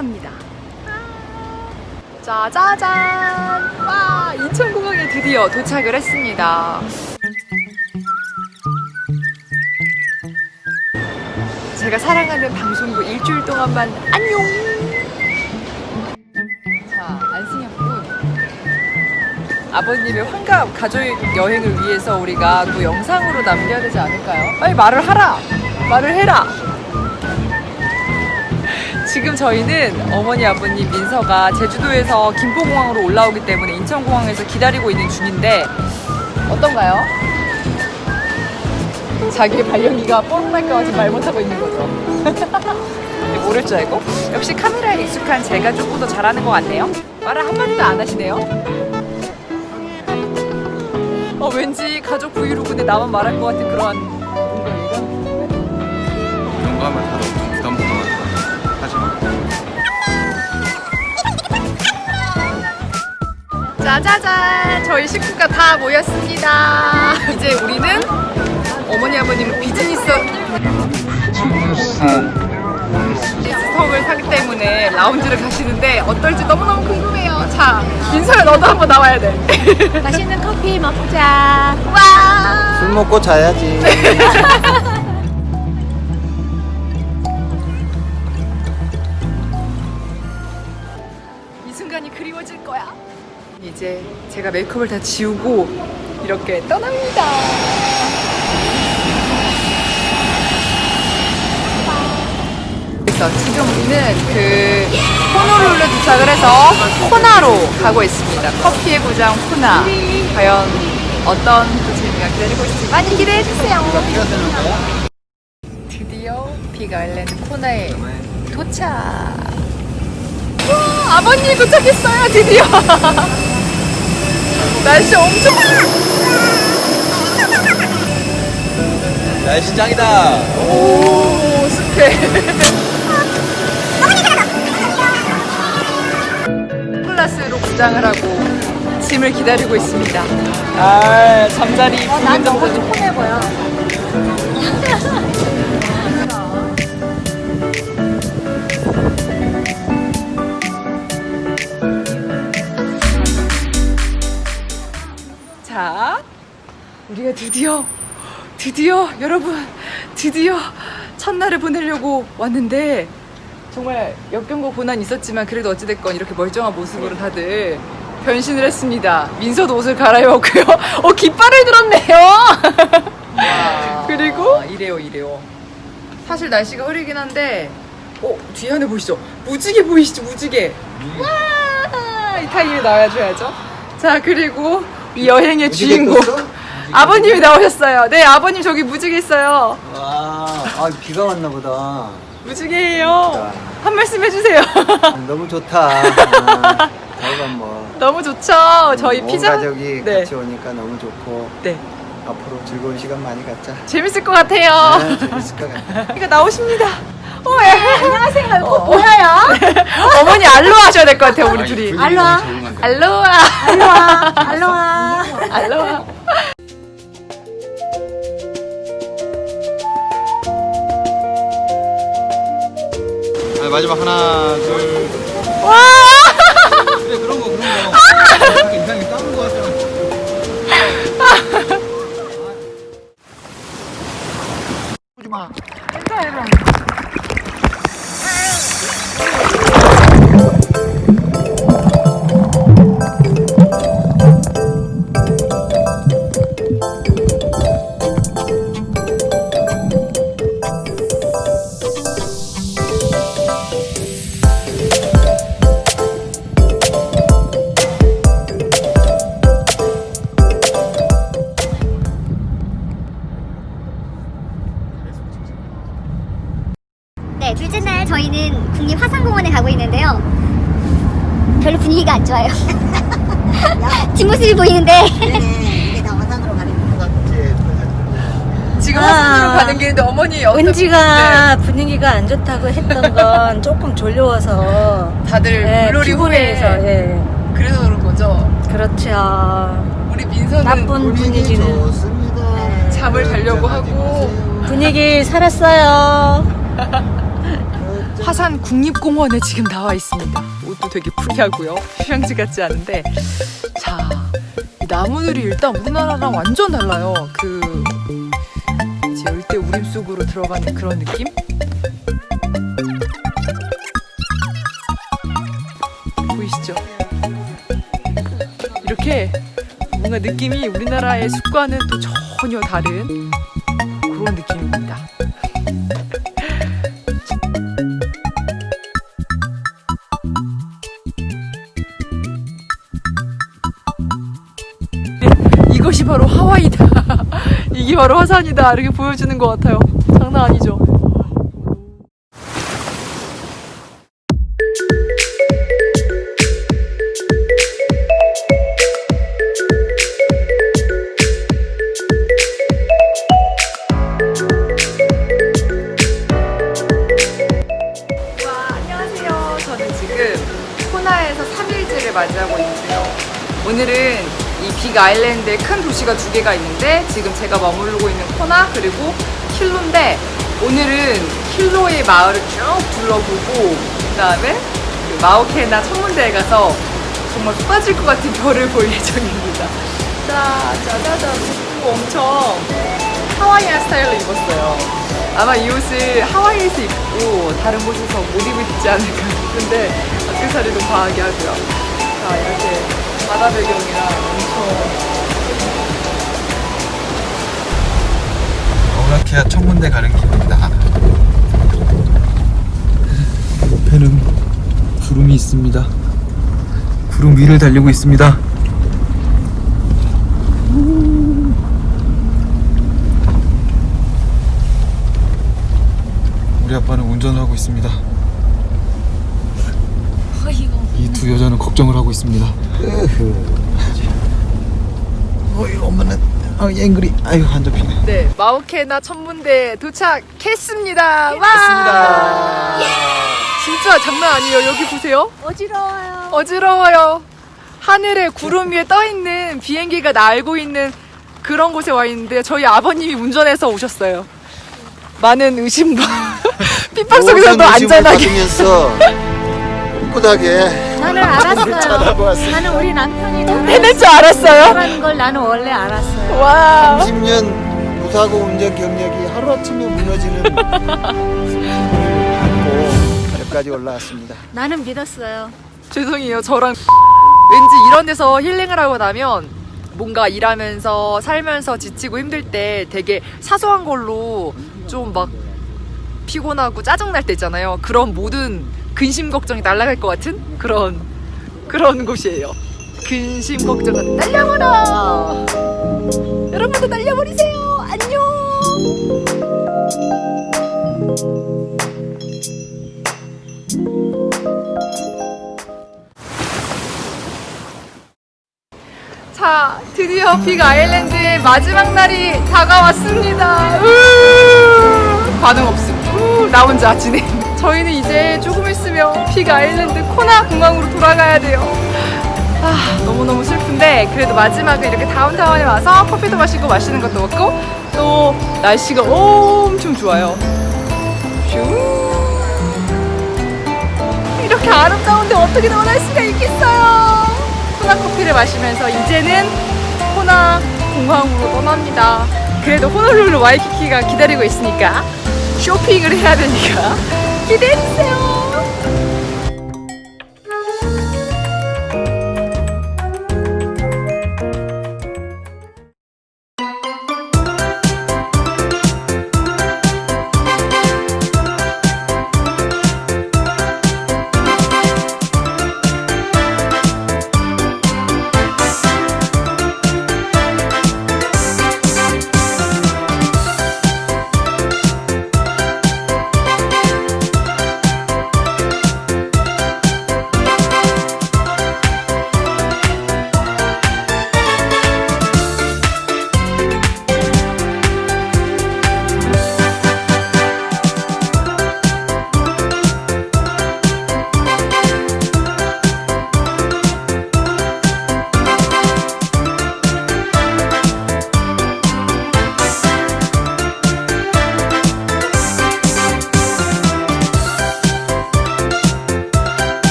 떠납니다. 짜자잔! 와, 인천공항에 드디어 도착을 했습니다. 제가 사랑하는 방송국 일주일 동안만 안녕! 자, 안승현 군. 아버님의 환갑 가족 여행을 위해서 우리가 또 영상으로 남겨야 되지 않을까요? 빨리 말을 하라! 말을 해라! 지금 저희는 어머니 아버님 민서가 제주도에서 김포공항으로 올라오기 때문에 인천공항에서 기다리고 있는 중인데 어떤가요? 자기의 발령기가 뽀록날까 봐 지금 말 못하고 있는 거죠. 모를 줄 알고 역시 카메라에 익숙한 제가 조금 더 잘하는 것 같네요. 말을 한마디도 안 하시네요. 어 왠지 가족 브이로그인데 나만 말할 것 같은 그런 하면 다 짜자잔 저희 식구가 다 모였습니다 이제 우리는 어머니 아버님은 비즈니스 비즈니스석을 사기 때문에 라운지를 가시는데 어떨지 너무너무 궁금해요 자 민서야 너도 한번 나와야 돼 맛있는 커피 먹자. 와! 술 먹고 자야지. 이 순간이 그리워질 거야 이제 제가 메이크업을 다 지우고 이렇게 떠납니다 그래서 지금 우리는 그 호놀룰루 도착을 해서 코나로 가고 있습니다. 커피의 고장 코나. 과연 어떤 또 재미가 기다리고 있을지 많이 기대해 주세요. 드디어 빅 아일랜드 코나에 도착. 와, 아버님이 도착했어요, 드디어. 날씨 엄청. 날씨 짱이다. 오, 습해. 플라스로 구장을 하고 짐을 기다리고 있습니다. 아, 잠자리 부는 정도. 조금해 보여. 우리가 드디어, 드디어, 여러분, 드디어 첫날을 보내려고 왔는데, 정말 역경과 고난 있었지만, 그래도 어찌됐건 이렇게 멀쩡한 모습으로 다들 변신을 했습니다. 민서도 옷을 갈아입었고요. 어, 깃발을 들었네요! 그리고, 이래요, 이래요. 사실 날씨가 흐리긴 한데, 어, 뒤에 하늘 보이시죠? 무지개 보이시죠? 무지개. 와! 이 타이밍에 나와줘야죠. 자, 그리고 이 여행의 주인공. 아버님이 나오셨어요. 네, 아버님 저기 무지개 있어요. 와, 아, 비가 왔나 보다. 무지개예요. 한 말씀 해주세요. 아, 너무 좋다. 아, 뭐. 너무 좋죠. 저희 온 피자. 가족이 네. 같이 오니까 너무 좋고 네. 앞으로 즐거운 시간 많이 갖자. 재밌을 것 같아요. 네, 재밌을 것 같아. 이거 나오십니다. 어, 예. 안녕하세요. 어. 꼭 보여요. 어머니 알로하 하셔야 될 것 같아요, 우리 둘이. 분위기가 알로하. 알로하. 알로하. 알로하. 알로하. 아, 마지막 하나, 둘. 와! 그래, 그런 거, 그런 거. 약간 이상하게 싸운 거 같아. 별로 분위기가 안 좋아요. 뒷모습이 보이는데 이게 다 화산으로 가는 것 같지. 지금 아. 화산으로 가는 길인데 어머니 어떻게- 은지가 분위기가 안 좋다고 했던 건 조금 졸려워서 네, 다들 예, 물놀이 피곤해서 후에 예. 그래서 그런 거죠. 그렇죠. 우리 민서는 나쁜 분위기는 좋습니다. 잠을 자려고 하고 분위기 살았어요. 화산 국립공원에 지금 나와 있습니다. 옷도 되게 프리하고요. 휴양지 같지 않은데 자, 이 나무들이 일단 우리나라랑 완전 달라요. 그 이제 열대 우림 속으로 들어가는 그런 느낌? 보이시죠? 이렇게 뭔가 느낌이 우리나라의 숲과는 또 전혀 다른 그런 느낌입니다. 바로 하와이다. 이게 바로 화산이다. 이렇게 보여주는 것 같아요. 장난 아니죠? 와, 안녕하세요. 저는 지금 코나에서 3일째를 맞이하고 있는데요. 오늘은 이빅 아일랜드에 큰 도시가 두 개가 있는데 지금 제가 머무르고 있는 코나 그리고 킬로인데 오늘은 킬로의 마을을 쭉 둘러보고 그다음에 그 마오케나 천문대에 가서 정말 푹 빠질 것 같은 별을 볼 예정입니다. 자, 짜자잔, 또 엄청 하와이안 스타일로 입었어요. 아마 이 옷을 하와이에서 입고 다른 곳에서 못 입지 않을까 싶은데 액세서리도 과하게 하고요. 자, 이렇게 바다 배경이랑 엄청 마우나케아 천문대 가는 길입니다. 옆에는 구름이 있습니다. 구름 위를 달리고 있습니다. 우리 아빠는 운전을 하고 있습니다. 이 두 여자는 걱정을 하고 있습니다. 어이 엄마는 아 앵그리 아유 안 잡히네. 네, 마오케나 천문대 도착했습니다. 와! 진짜 장난 아니에요. 여기 보세요. 어지러워요. 어지러워요. 하늘에 구름 위에 떠 있는 비행기가 날고 있는 그런 곳에 와 있는데 저희 아버님이 운전해서 오셨어요. 많은 의심과 핍박 속에서도 안전하게. 받으면서 꿋꿋하게 나는 알았어요. 왔어요. 나는 우리 남편이 해낼 줄 알았어요. 라는 걸 나는 원래 알았어요. 와. 30년 무사고 운전 경력이 하루아침에 무너지는 승부를 안고 여기까지 올라왔습니다. 나는 믿었어요. 죄송해요. 저랑 왠지 이런 데서 힐링을 하고 나면 뭔가 일하면서 살면서 지치고 힘들 때 되게 사소한 걸로 좀 막 피곤하고 짜증날 때 있잖아요. 그런 모든 근심 걱정이 날아갈 것 같은 그런 그런 곳이에요. 근심 걱정은 날려버려. 여러분도 날려버리세요. 안녕. 자, 드디어 빅 아일랜드의 마지막 날이 다가왔습니다. 으, 반응 없음. 우, 나 혼자 진행. 저희는 이제 조금 있으면 빅 아일랜드 코나 공항으로 돌아가야 돼요. 아, 너무너무 슬픈데 그래도 마지막에 이렇게 다운타운에 와서 커피도 마시고 맛있는 것도 먹고 또 날씨가 엄청 좋아요. 슈. 이렇게 아름다운데 어떻게 원할 수가 있겠어요. 코나 커피를 마시면서 이제는 코나 공항으로 떠납니다. 그래도 호놀룰루 와이키키가 기다리고 있으니까 쇼핑을 해야 되니까 기대해주세요.